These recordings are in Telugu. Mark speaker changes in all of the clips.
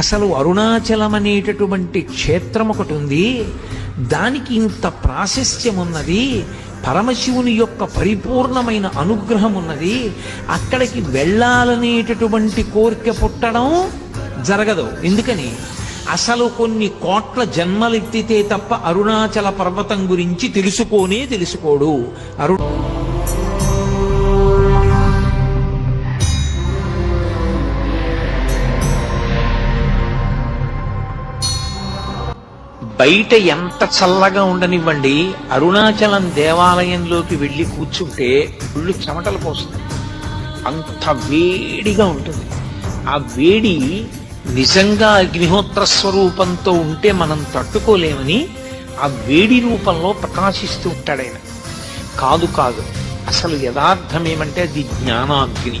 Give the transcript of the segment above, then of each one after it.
Speaker 1: అసలు అరుణాచలం అనేటటువంటి క్షేత్రం ఒకటి ఉంది. దానికి ఇంత ప్రాశస్త్యం ఉన్నది పరమశివుని యొక్క పరిపూర్ణమైన అనుగ్రహం ఉన్నది. అక్కడికి వెళ్ళాలనేటటువంటి కోరిక పుట్టడం జరగదు. ఎందుకని? అసలు కొన్ని కోట్ల జన్మలెత్తితే తప్ప అరుణాచల పర్వతం గురించి తెలుసుకోనే తెలుసుకోడు. అరుణ బయట ఎంత చల్లగా ఉండనివ్వండి అరుణాచలం దేవాలయంలోకి వెళ్ళి కూర్చుంటే ఒళ్ళు చెమటలు పోస్తుంది అంత వేడిగా ఉంటుంది. ఆ వేడి నిజంగా అగ్నిహోత్ర స్వరూపంతో ఉంటే మనం తట్టుకోలేమని ఆ వేడి రూపంలో ప్రకాశిస్తూ ఉంటాడు ఆయన. కాదు కాదు అసలు యథార్థం ఏమంటే అది జ్ఞానాగ్ని.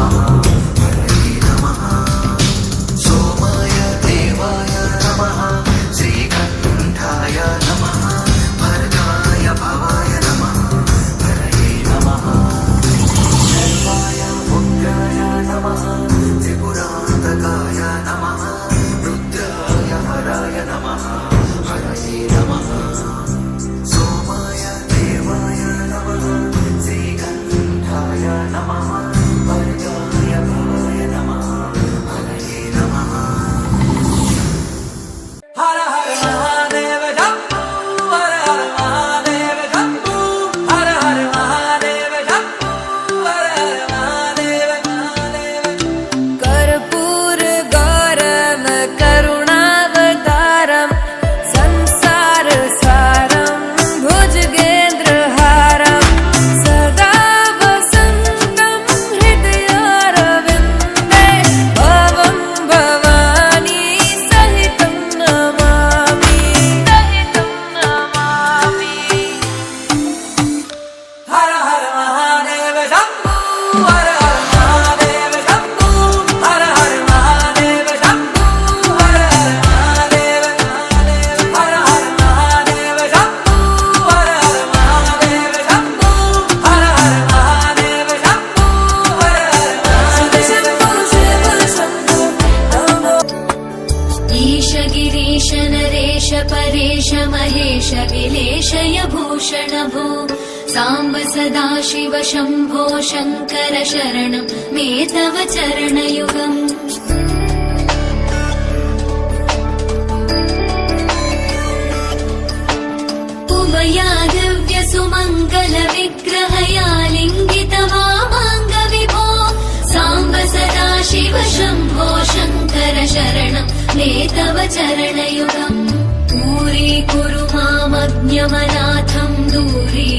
Speaker 2: నమః परेश महेश विलेशय भूषण भो साम्ब सदा शिव शम्भो शङ्कर शरणं मे तव चरणयुगम्। उमया दिव्य सुमङ्गल विग्रहया लिङ्गित वामाङ्ग विभो। साम्ब सदा शिव शम्भो शङ्कर शरणं मे तव चरणयुगम् दूरीकुरु मामज्ञमनाथम् दूरी